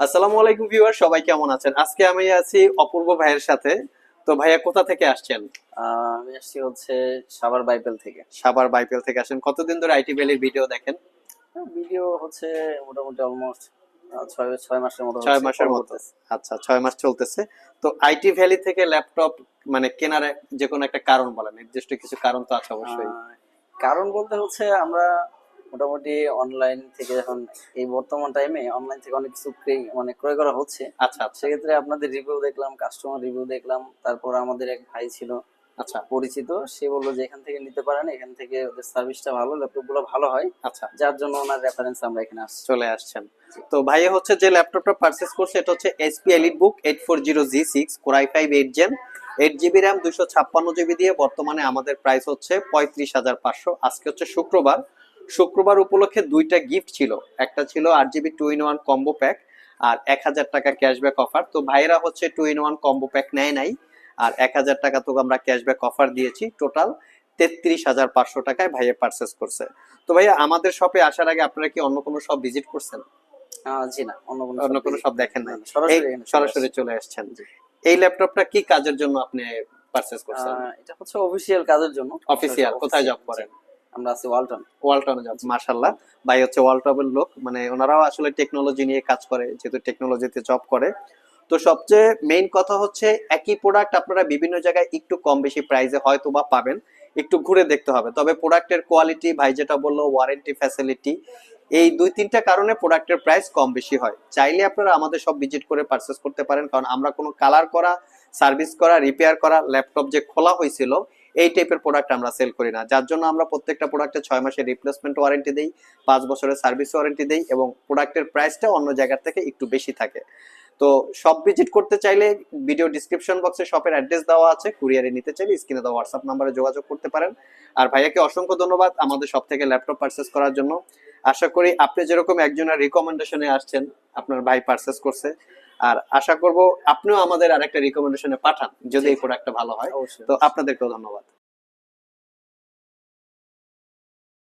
আসসালামু আলাইকুম ভিউয়ার সবাই কেমন আছেন? আজকে আমি আছি অপূর্ব ভাইয়ের সাথে। তো ভাইয়া কোথা থেকে আসছেন? আমি আসছি হচ্ছে সাভার বাইবেল থেকে। সাভার বাইপেল থেকে আসেন কতদিন ধরে আইটি ভ্যালির ভিডিও দেখেন? ভিডিও হচ্ছে মোটামুটি অলমোস্ট ছয় মাসের মতো ছয় মাসের মতো। আচ্ছা ছয় মাস চলতেছে। তো আইটি ভ্যালি থেকে ল্যাপটপ মানে কেনার যে কোনো একটা কারণ বলেন নির্দিষ্ট কিছু কারণ তো আছে অবশ্যই। কারণ বলতে হচ্ছে আমরা মোটামুটি অনলাইন থেকে এখন এই বর্তমান টাইমে অনলাইন থেকে অনেক কিছু মানে ক্রয় করা হচ্ছে। আচ্ছা আচ্ছা। সেক্ষেত্রে আপনাদের রিভিউ দেখলাম কাস্টমার রিভিউ দেখলাম তারপর আমাদের এক ভাই ছিল আচ্ছা। পরিচিত সে বলল যে এখান থেকে নিতে পারেন এখান থেকে ওদের সার্ভিসটা ভালো ল্যাপটপগুলো ভালো হয়। আচ্ছা। যার জন্য ওনার রেফারেন্স আমরা এখানে আসছি। চলে আসছেন। তো ভাইয়া হচ্ছে যে ল্যাপটপটা পারচেস করছে এটা হচ্ছে HP EliteBook eight four zero G six core i five eight gen eight GB RAM দুশো ছাপ্পান্ন জিবি দিয়ে বর্তমানে আমাদের প্রাইস হচ্ছে পঁয়ত্রিশ হাজার পাঁচশো। আজকে হচ্ছে শুক্রবার শুক্রবার উপলক্ষে দুইটা গিফট ছিল। একটা ছিল আট GB two in one combo pack আর এক হাজার টাকা ক্যাশব্যাক অফার তো ভাইয়েরা হচ্ছে two in one combo pack নেয় নাই আর এক হাজার টাকা তো আমরা ক্যাশব্যাক অফার দিয়েছি। টোটাল তেত্রিশ হাজার পাঁচশো টাকায় ভাইয়া পারচেস করছে। তো ভাইয়া আমাদের শপে আসার আগে আপনারা কি অন্য কোনো শপ ভিজিট করছেন? জি না অন্য কোনো অন্য কোনো সব দেখেন নাই। না, সরাসরি চলে আসছেন। এই ল্যাপটপটা কি কাজের জন্য আপনি পারচেস করছেন? এটা হচ্ছে অফিসিয়াল কাজের জন্য। অফিসিয়াল কোথায় জব করেন। আমরা আছি ওয়ালটন। মাশাল্লাহ ভাই হচ্ছে ওয়ালটনের লোক। মানে ওনারাও আসলে টেকনোলজি নিয়ে কাজ করে যেহেতু টেকনোলজিতে জব করে। তো সবচেয়ে মেইন কথা হচ্ছে একই প্রোডাক্ট আপনারা বিভিন্ন জায়গায় একটু কম বেশি প্রাইসে হয়তো বা পাবেন। একটু ঘুরে দেখতে হবে। তবে প্রোডাক্টের কোয়ালিটি ভাই যেটা বলল ওয়ারেন্টি ফ্যাসিলিটি এই দুই তিনটা কারণে প্রোডাক্টের প্রাইস কম বেশি হয়। চাইলে আপনারা আমাদের সব ভিজিট করে পারচেস করতে পারেন। কারণ আমরা কোনো কালার করা সার্ভিস করা রিপেয়ার করা ল্যাপটপ যে খোলা হয়েছিল এই টাইপের প্রোডাক্ট আমরা সেল করি না। যার জন্য আমরা প্রত্যেকটা প্রোডাক্টে ছয় মাসের রিপ্লেসমেন্ট ওয়ারেন্টি দিই, পাঁচ বছরের সার্ভিস ওয়ারেন্টি দিই এবং প্রোডাক্টের প্রাইসটা অন্য জায়গার থেকে একটু বেশি থাকে। তো সব ভিজিট করতে চাইলে ভিডিও ডিসক্রিপশন বক্সে শপের অ্যাড্রেস দেওয়া আছে কুরিয়ারে নিতে চাইলে স্ক্রিনে দেওয়া হোয়াটসঅ্যাপ নাম্বারে যোগাযোগ করতে পারেন। আর ভাইয়াকে অসংখ্য ধন্যবাদ আমাদের সব থেকে ল্যাপটপ পারচেস করার জন্য। আশা করি আপনি যেরকম একজনের রিকমেন্ডেশনে আসছেন, আপনার ভাই পারচেস করছে। আর আশা করব আপনিও আমাদের আরেকটা রিকমেন্ডেশনে পাঠান যদি এই প্রোডাক্টটা ভালো হয়। অবশ্যই। তো আপনাদেরকেও ধন্যবাদ।